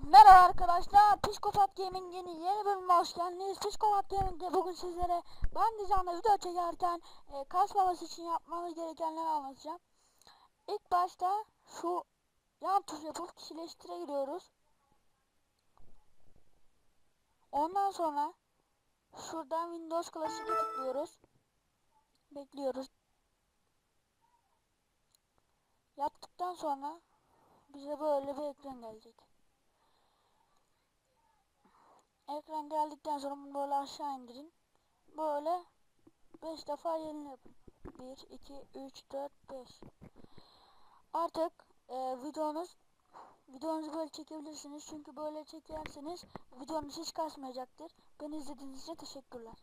Merhaba arkadaşlar, Psikopat Gaming'in yeni bölümüne hoş geldiniz. Psikopat Gaming'de bugün sizlere ben dizanda video çekerken e, kasmaması için yapmanız gerekenleri anlatacağım. İlk başta şu yan tuş yapıp kişileştire giriyoruz. Ondan sonra şuradan Windows Classic'e tıklıyoruz. Bekliyoruz. Yaptıktan sonra bize böyle bir ekran gelecek. Ekran geldikten sonra bunu böyle aşağı indirin. Böyle 5 defa yeni yapın. 1, 2, 3, 4, 5. Artık e, videonuz videonuzu böyle çekebilirsiniz. Çünkü böyle çekerseniz videonuz hiç kasmayacaktır. Beni izlediğiniz için teşekkürler.